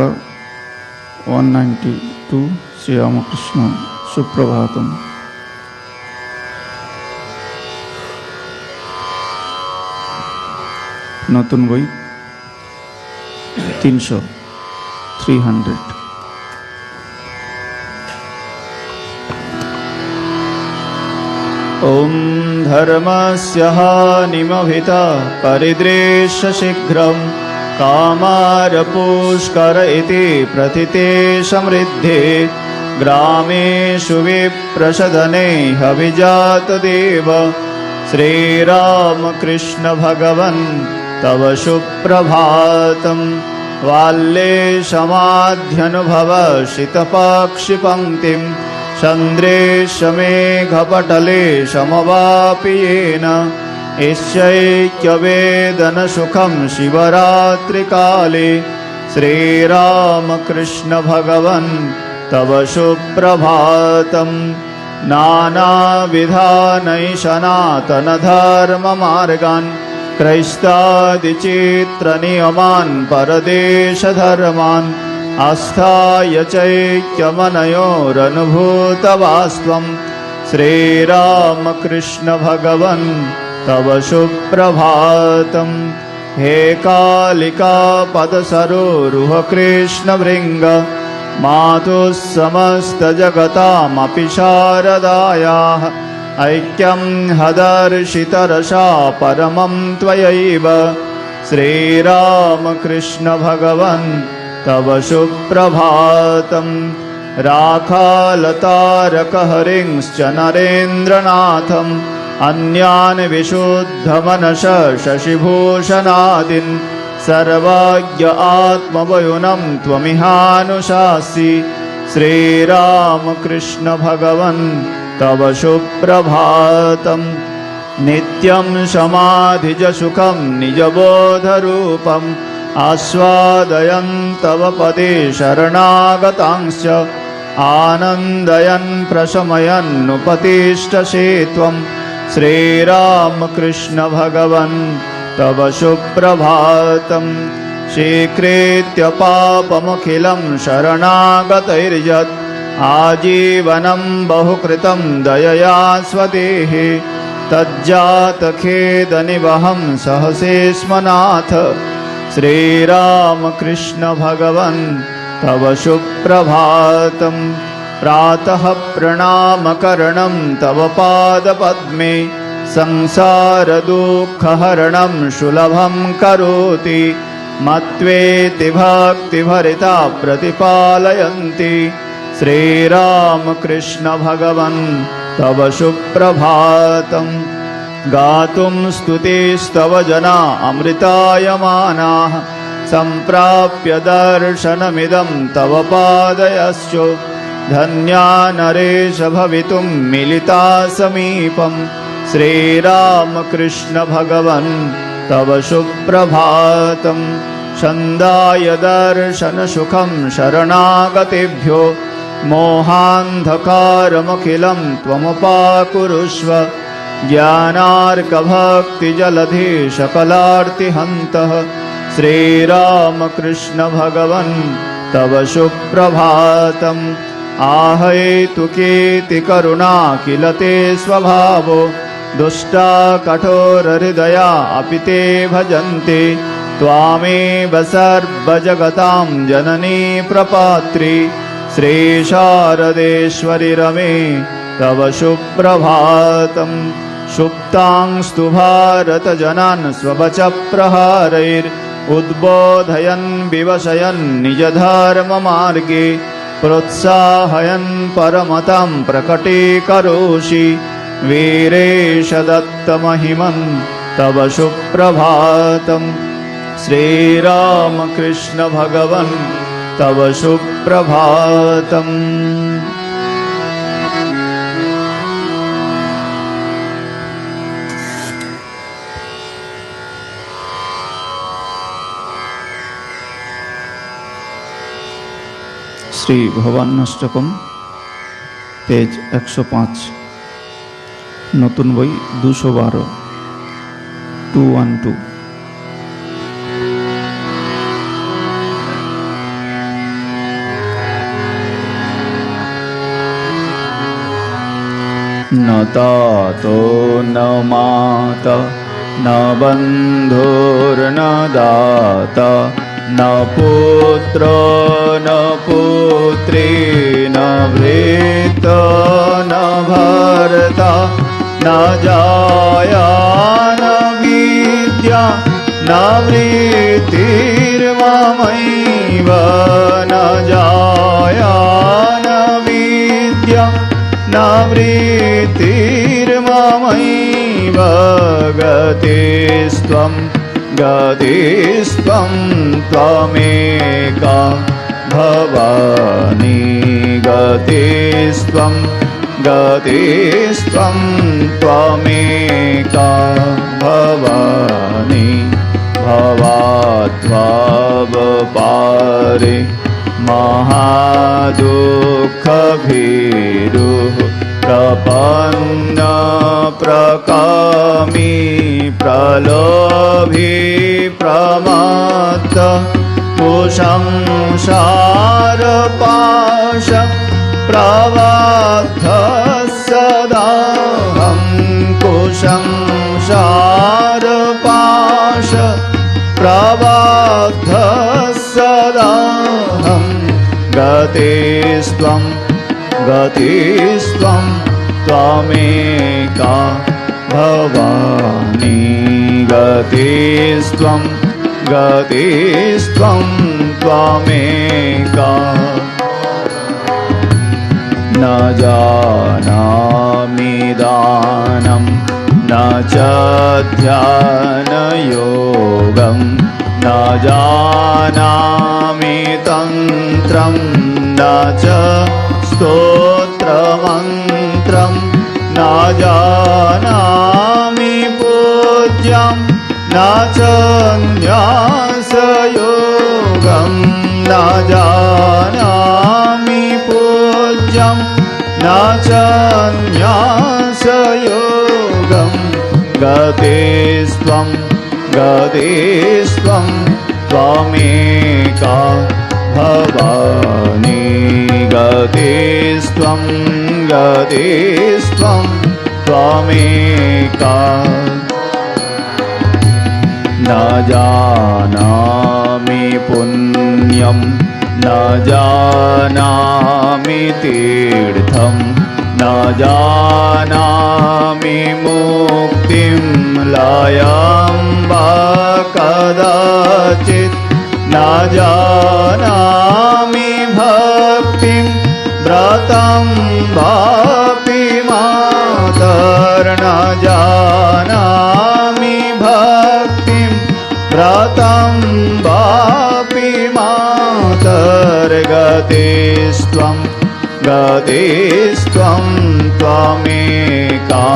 পালা one ninety two Sri Ramakrishna Suprabhatam নতুন বই তিনশো থ্রি হান্ড্রেড ॐ धर्मस्य हानिमभिता परिदृश्यशीघ्रं कामारपुष्कर इति प्रथिते समृद्धे। ग्रामेषु विप्रसदने हविजातदेव। श्रीरामकृष्णभगवन् तव सुप्रभातं वाल्ये समाध्यनुभवशितपाक्षिपङ्क्तिम् चन्द्रे शमेघपटले समवापि येन इष्यैक्यवेदनसुखं शिवरात्रिकाले श्रीरामकृष्णभगवन् तव सुप्रभातम् नानाविधानै सनातनधर्ममार्गान् क्रैस्तादिचित्रनियमान् परदेशधर्मान् आस्थाय चैक्यमनयोरनुभूतवास्त्वं श्रीरामकृष्णभगवन् तव सुप्रभातम्। हे कालिका पदसरोरुह कृष्णभृङ्ग मातुः समस्तजगतामपि शारदायाः। ऐक्यं हदर्शितरसा परमं त्वयैव। श्रीरामकृष्णभगवन् तव सुप्रभातम्। राखालतारकहरिंश्च नरेन्द्रनाथम् अन्यान् विशुद्धमनश शशिभूषणादिन् सर्वज्ञ आत्मवयुनं त्वमिहानुशासि। श्रीरामकृष्णभगवन् तव सुप्रभातम्। नित्यं समाधिजसुखं निजबोधरूपम्। आस्वादयन्तव पदे शरणागतांश्च। आनन्दयन् प्रशमयन्नुपतिष्ठसे त्वं श्रीरामकृष्णभगवन् तव सुप्रभातम् स्वीकृत्य पापमखिलं शरणागतैर्यत्। आजीवनं बहुकृतं दयया स्वदेहे तज्जातखेदनिवहं सहसे स्मनाथ। श्रीरामकृष्णभगवन् तव सुप्रभातम् प्रातः प्रणामकरणं तव पादपद्मे संसारदुःखहरणं सुलभं करोति मत्वेति भक्तिभरिता प्रतिपालयन्ति। श्रीरामकृष्णभगवन् तव सुप्रभातम् गातुं स्तुतिस्तव जना अमृतायमानाः। सम्प्राप्य दर्शनमिदं तव पादयश्च धन्या नरेश भवितुं मिलिता समीपं। श्रीरामकृष्णभगवन् तव सुप्रभातम् छन्दाय दर्शनसुखं शरणागतेभ्यो। मोहान्धकारमखिलं त्वमुपाकुरुष्व। ज्ञानार्कभक्तिजलधि सकलार्तिहन्तः श्रीरामकृष्णभगवन् तव सुप्रभातम् आहयतु कीर्तिकरुणा किल ते स्वभावो। दुष्टा कठोरहृदया अपि ते भजन्ति। त्वामेव सर्वजगतां जननी प्रपात्री। श्रीशारदेश्वरि रमे तव सुप्रभातम्। सुप्तांस्तु भारतजनान् स्ववचप्रहारैर् उद्बोधयन् विवशयन् निजधर्ममार्गे प्रोत्साहयन् परमतां प्रकटीकरोषि। वीरेश दत्तमहिमन् तव सुप्रभातम् श्रीरामकृष्णभगवन् तव सुप्रभातम् শ্রী ভবান্নাষ্টকম পেজ একশো পাঁচ। নতুন বই দুশো বারো টু ওয়ান টু न तातो न माता न बन्धोर्न ન પુત્ર ન પુત્રી ન વૃત ન ભરતા ન જાયા ન વિદ્યા ન વૃત્તિર્મૈવ ન જાયા ન વિદ્યા ન વૃત્તિર્મૈવ ગતિસ્ત્વં गतिस्त्वं त्वमेका भवानी गतिस्त्वं गतिस्त्वं त्वमेका भवानी भवाध्वावपारे महादुःखभीरुः प्रपन्नप्रकामी प्रलोभी प्रमत्त कुशंसारपाश प्रबद्ध सदाहं कुशंसारपाश प्रबद्ध सदाहं गतिस्त्वं गतिस्त्वं त्वमेका भवानी गतिस्त्वं गतिस्त्वं त्वमेका। न जानामि दानं न च ध्यानयोगं न जानामि तन्त्रं न च स्तोत्रमन्त्रं पूज्यं न च न जानामि पूज्यं न च न्यासयोगं गतिस्त्वं गतिस्त्वं त्वमेका भवानी। गतिस्त्वं गतिस्त्वं त्वमेका न जानामि पुण्यं न जानामि तीर्थं न जानामि मुक्तिं लयं वा कदाचित् न जानामि मातर्गतिस्त्वं गतिस्त्वं त्वमेका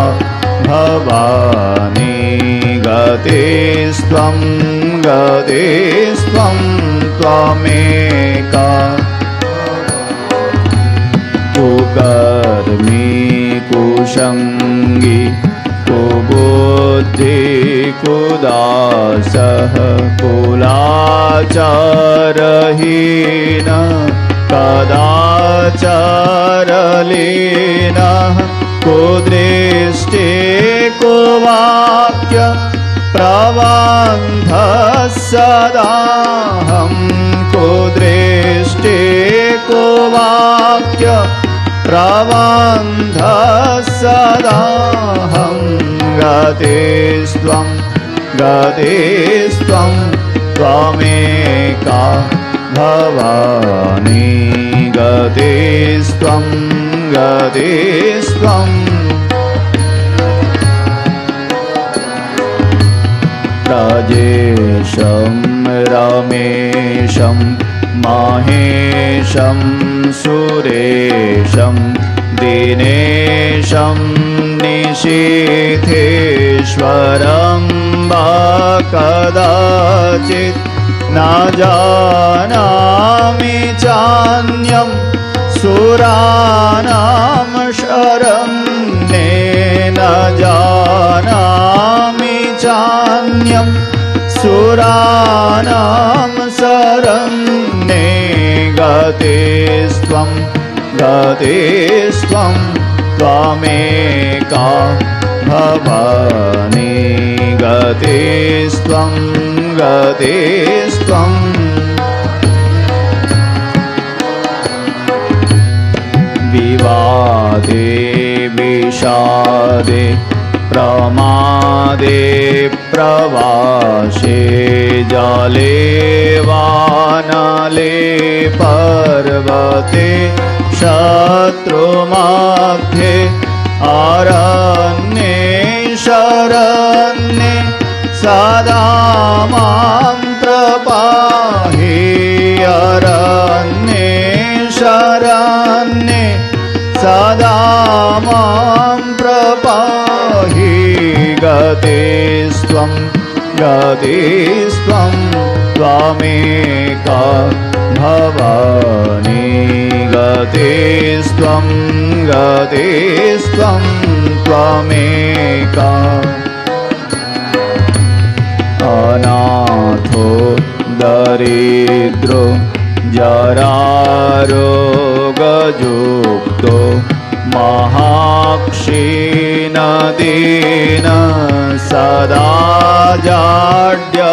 भवानी। गतिस्त्वं गतिस्त्वं त्वमेका। कुकर्मी कुसङ्गी कुबुद्धि कुदासः कुलाचारहीन। कदाचारलीनः को दृष्टि को वाक्य प्रबन्धः सदाहं को दृष्टि को वाक्य प्रबन्धः सदाहं गतिस्त्वं गतिस्त्वं त्वमेका भवानी गतिस्त्वं गतिस्त्वं राजेशं रमेशं माहेशं सुरेशं दिनेशं निशीथेश्वरं वा कदाचित् न जानामि चान्यं सुराणां शरण्ये न जानामि चान्यं सुराणां शरण्ये गतिस्त्वं गतिस्त्वं त्वमेका भवानी गतिस्त्वं गतिस्त्वम् विवादे विषादे प्रमादे प्रवासे जले वानले पर्वते शत्रुमध्ये माँ प्रपाहि अरण्ये शरण्ये सदा माँ प्रपाहि गतिस्त्वं गतिस्त्वं त्वमेका भवानी गतिस्त्वं गतिस्त्वं दरिद्रो जरारोगयुक्तो महाक्षीणदीन सदा जाड्यवक्त्रः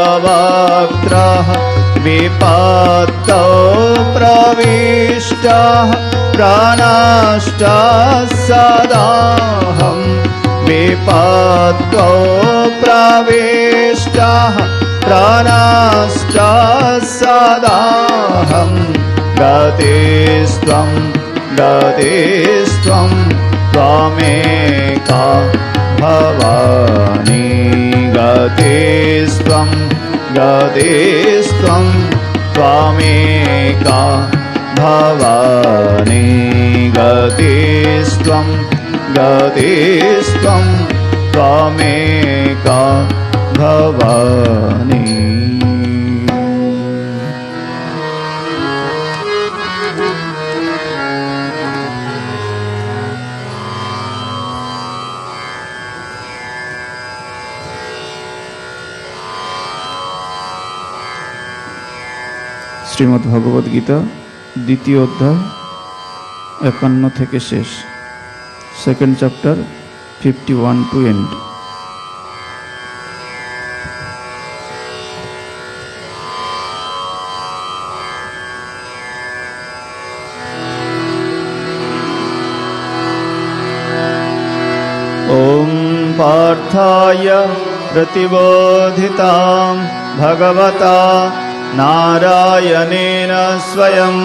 विपत्तौ प्रविष्टः प्रनष्टः सदाहं विपत्तौ प्रविष्टः प्रनष्टः सदाहं गतिस्त्वं गतिस्त्वं त्वमेका भवानी गतिस्त्वं गतिस्त्वं त्वमेका भवानी गतिस्त्वं गतिस्त्वं त्वमेका ভবানী। শ্রীমদ্ ভগবদ গীতা, দ্বিতীয় অধ্যায়, একান্ন থেকে শেষ। Second chapter fifty one to end पार्थाय प्रतिबोधितां भगवता नारायणेन स्वयं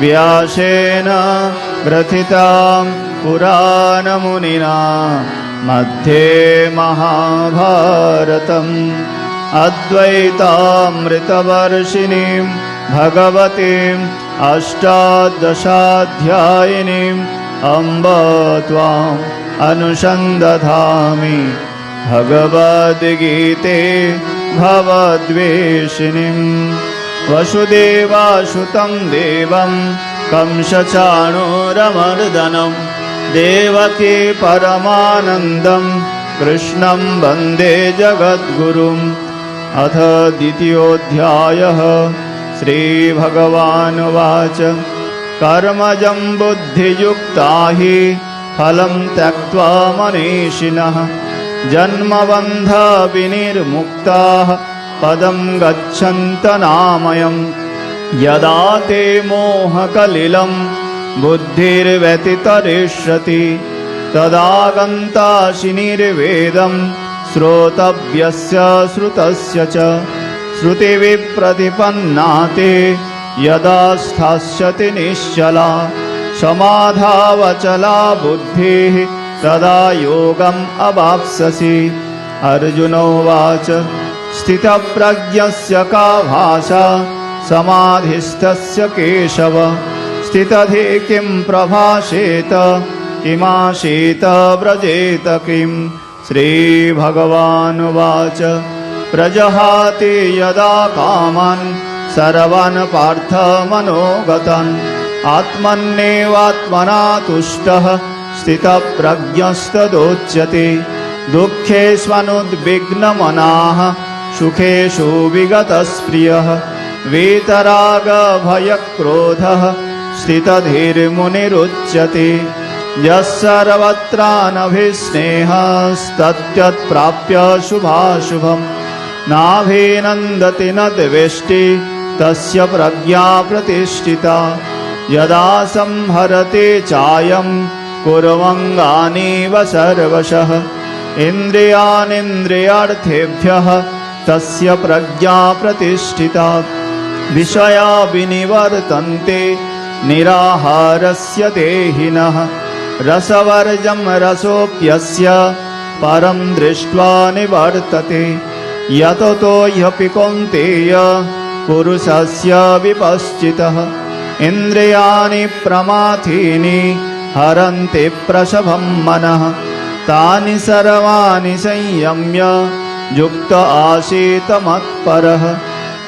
व्यासेन ग्रथितां पुराणमुनिना मध्ये महाभारतम् अद्वैतामृतवर्षिणीं भगवतीम् अष्टादशाध्यायिनीम् अम्ब त्वाम् अनुसन्दधामि भगवद्गीते भवद्वेषिणीं वसुदेवासुतं देवं कंसचाणूरमर्दनं देवकी परमानन्दं कृष्णं वन्दे जगद्गुरुम् अथ द्वितीयोऽध्यायः श्रीभगवानुवाच कर्मजं बुद्धियुक्ता हि फलं त्यक्त्वा मनीषिणः। जन्मबन्धविनिर्मुक्ताः पदं गच्छन्तनामयम् यदा ते मोहकलिलं बुद्धिर्व्यतितरिष्यति तदा निर्वेदं श्रोतव्यस्य श्रुतस्य च। श्रुतिविप्रतिपन्ना ते यदा स्थास्यति निश्चला समाधावचला बुद्धिः तदा योगम् अवाप्स्यसि। अर्जुनोवाच स्थितप्रज्ञस्य का भाषा? समाधिस्थस्य केशव। स्थितधि किं प्रभाषेत किमाशीत व्रजेत किं श्रीभगवानुवाच प्रजहाति यदा कामान् सर्वान् पार्थमनोगतान् आत्मन्नेवात्मना तुष्टः स्थितप्रज्ञस्तदोच्यते। दुःखेष्वनुद्विग्नमनाः सुखेषु विगतस्प्रियः। वीतरागभयक्रोधः स्थितधीर्मुनिरुच्यते। यः सर्वत्रानभिस्नेहस्तत्यत्प्राप्य शुभाशुभम्। नाभिनन्दति न द्वेष्टि तस्य प्रज्ञा प्रतिष्ठिता। यदा संहरते चायं कुर्वङ्गानीव सर्वशः। इन्द्रियानिन्द्रियार्थेभ्यः तस्य प्रज्ञा प्रतिष्ठिता। विषया विनिवर्तन्ते निराहारस्य देहिनः। रसवर्जं रसोऽप्यस्य परं दृष्ट्वा निवर्तते। यततो ह्यपि कौन्तेय पुरुषस्य विपश्चितः। इन्द्रियाणि प्रमाथीनि हरन्ति प्रसभं मनः। तानि सर्वाणि संयम्य युक्त आसीत मत्परः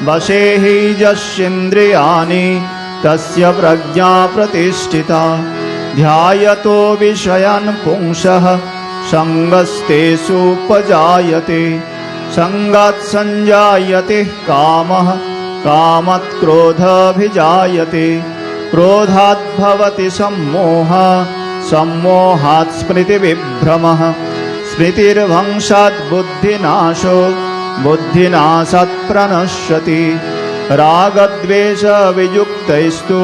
वशे हि यस्येन्द्रियाणि तस्य प्रज्ञा प्रतिष्ठिता। ध्यायतो विषयान् पुंसः सङ्गस्तेषुपजायते सङ्गात् सञ्जायते कामः कामत् क्रोधभिजायते क्रोधात् भवति सम्मोहः सम्मोहात् स्मृतिविभ्रमः स्मृतिर्भंशात् बुद्धिनाशो बुद्धिनाशात् रागद्वेषवियुक्तैस्तु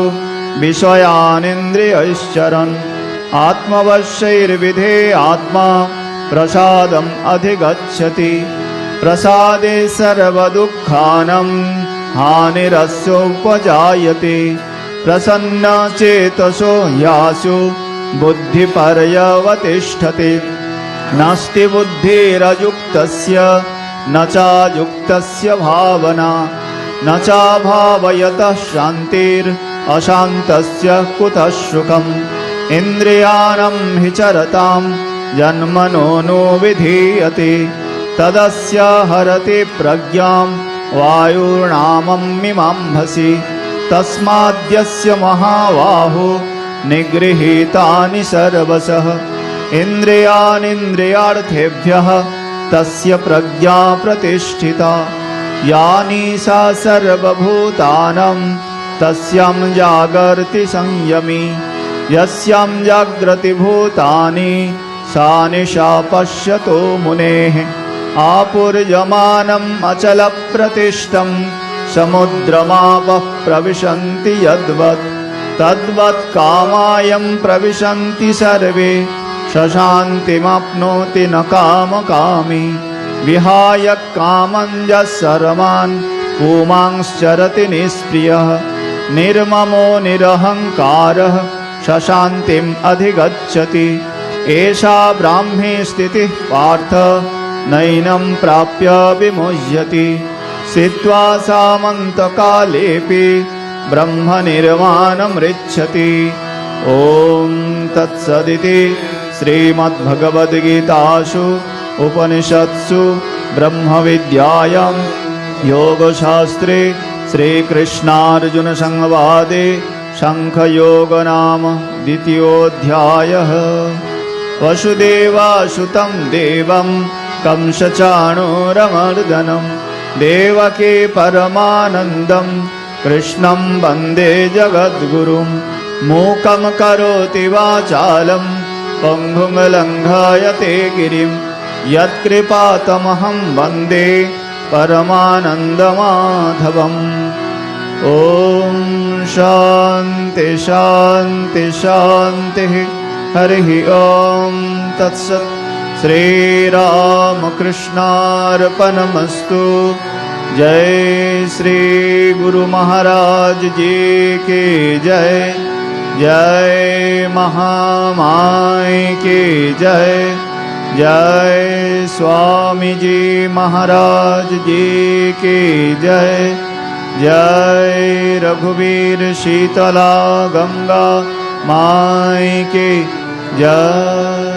विषयानिन्द्रियैश्चरन् आत्मवश्यैर्विधे आत्मा प्रसादम् अधिगच्छति। प्रसादे सर्वदुःखानं हानिरस्योपजायते प्रसन्नचेतसो यासु बुद्धिपर्यवतिष्ठते। नास्ति बुद्धिरयुक्तस्य न चायुक्तस्य भावना। न चाभावयतः शान्तिरशान्तस्य कुतः सुखम् इन्द्रियाणं हि चरतां जन्मनो नो विधीयते। तदस्य हरति प्रज्ञां वायुर्नाममिमाम्भसि तस्माद्यस्य महाबाहो निगृहीतानि सर्वशः इन्द्रियानिन्द्रियार्थेभ्यः तस्य प्रज्ञा प्रतिष्ठिता। यानि सा सर्वभूतानं तस्यां जागर्ति संयमी यस्यां जाग्रति भूतानि सा निशा पश्यतो मुनेः आपुर्यमानम् अचलप्रतिष्ठं समुद्रमापः प्रविशन्ति यद्वत् तद्वत् कामायं प्रविशन्ति सर्वे शशान्तिमाप्नोति न कामकामी। विहाय कामञ्जः सर्वान् पुमांश्चरति निष्प्रियः निर्ममो निरहङ्कारः शशान्तिम् अधिगच्छति। एषा ब्राह्मी स्थितिः पार्थ नैनं प्राप्य विमुह्यति। स्थित्वा सामन्तकालेऽपि ब्रह्मनिर्वाणमृच्छति। ॐ तत्सदिति श्रीमद्भगवद्गीतासु उपनिषत्सु ब्रह्मविद्यायां योगशास्त्रे श्रीकृष्णार्जुनसंवादे शङ्खयोगनाम द्वितीयोऽध्यायः वसुदेवासुतं देवं कंसचाणूरमर्दनं देवके परमानन्दं कृष्णं वन्दे जगद्गुरुं मूकं करोति वाचालं पङ्गुं लङ्घयते गिरिं यत्कृपातमहं वन्दे परमानन्दमाधवम्। ॐ शान्ति शान्ति शान्तिः। हरिः ॐ तत्सत् श्रीरामकृष्णार्पणमस्तु। जय श्री गुरु महाराज जी के जय। जय महामाय के जय। जय स्वामी जी महाराज जी के जय। जय रघुवीर शीतला गंगा माई के जय।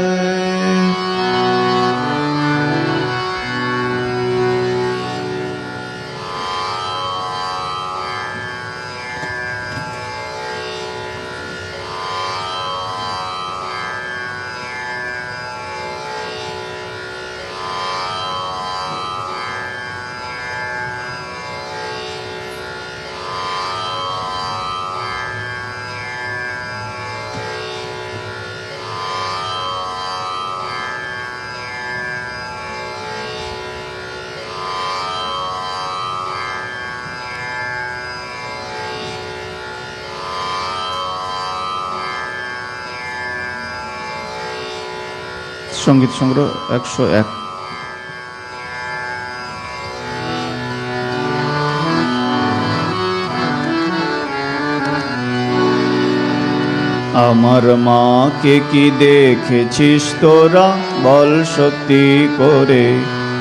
সংগীত সংগ্রহ একশো এক। আমার মাকে কি দেখেছিস তোরা? বল সত্যি করে।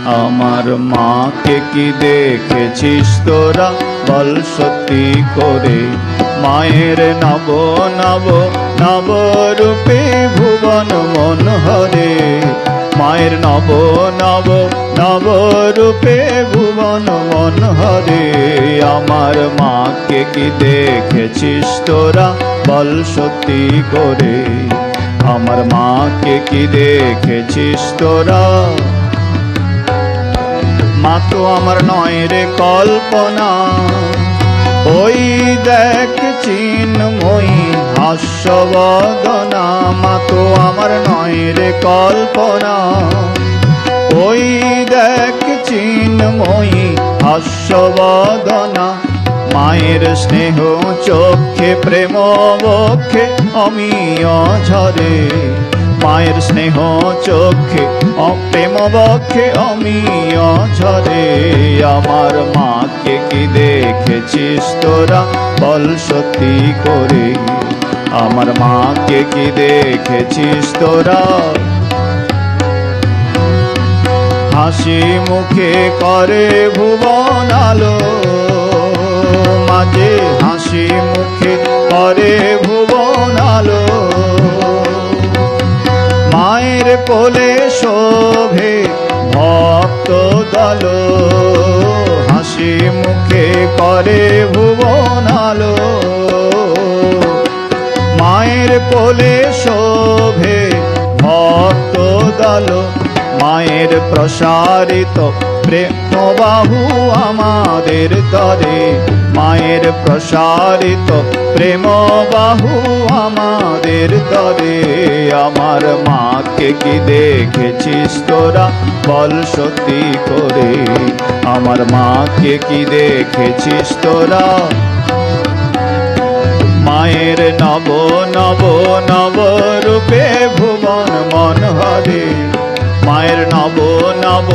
আমার মাকে কি দেখেছিস তোরা? বল সত্যি করে। মায়ের নব নব নব রূপে ভুবন মন হরে। মায়ের নব নব নব রূপে ভুবন মন হরে। আমার মাকে কি দেখেছিস তোরা? বল সত্যি করে। আমার মাকে কি দেখেছিস তোরা? মা তো আমার নয় রে কল্পনা। ওই দেখ চিন্ময়ী হাস্যবদনা, মা তো আমার নয় রে কল্পনা। ওই দেখ চিন্ময়ী হাস্যবদনা, মায়ের স্নেহ চোখে, প্রেম বক্ষে অমিয় ঝরে মায়ের স্নেহ চোখে অপ্রেম বক্ষে অমিয় ঝরে আমার মাকে কি দেখেছিস তোরা? বল সত্যি করে। আমার মাকে কি দেখেছিস তোরা? হাসি মুখে করে ভুবন আলো। মাঝে হাসি মুখে করে ভুবন আলো। মায়ের কোলে শোভে ভক্ত দল। হাসি মুখে করে ভুবন আলো। মায়ের কোলে শোভে ভক্ত দালো। মায়ের প্রসারিত প্রেম বাহু আমাদের তরে মায়ের প্রসারিত প্রেম বাহু আমাদের তরে আমার মাকে কি দেখেছিস তোরা? বল সত্যি করে। আমার মাকে কি দেখেছিস তোরা? মায়ের নব নব নব রূপে ভুবন মন হরে মায়ের নব নব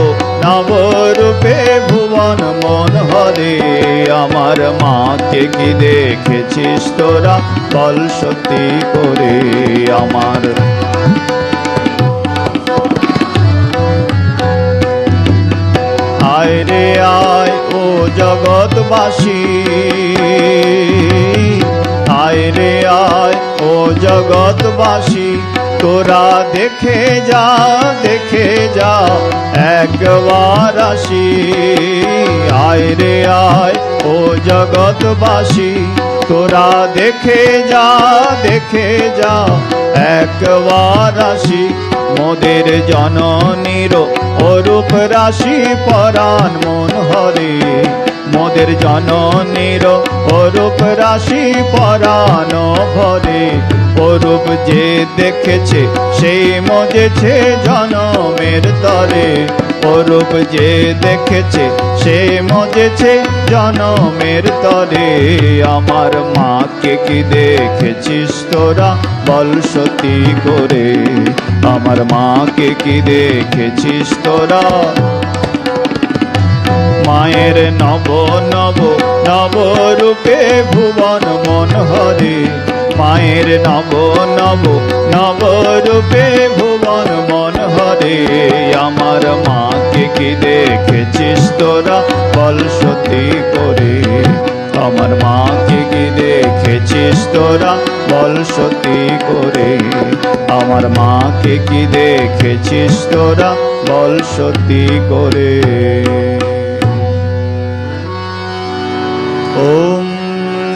নব রূপে ভুবন মন হরে। আমার মাকে কি দেখেছিস তোরা? বল সত্যি করে আমার। আয় রে আয় ও জগৎবাসী। আয় রে আয় ও জগৎবাসী। তোরা দেখে যা দেখে যা, একবার আসি। আয় রে আয়, ও জগৎবাসী, তোরা দেখে যা দেখে যা, একবার আসি। মোদের জননীর অরূপ রাশি পরাণ মন হরে। মোদের জননীর অরূপ রাশি পরাণ ভরে। অরূপ যে দেখেছে, সেই মজেছে জনমের তরে। অরূপ যে দেখেছে সে মজেছে জনমের তরে। আমার মাকে কি দেখেছিস তোরা? বল সতী করে। আমার মাকে কি দেখেছিস তোরা? মায়ের নব নব নব রূপে ভুবন মন হরে। মায়ের নব নব নব রূপে ভুবন মন হরে। আমার মাকে কি দেখেছিস তোরা? বল সতী করে। আমার মাকে কি দেখেছিস তোরা? বল সতী করে। আমার মাকে কি দেখেছিস তোরা? বল সতী করে।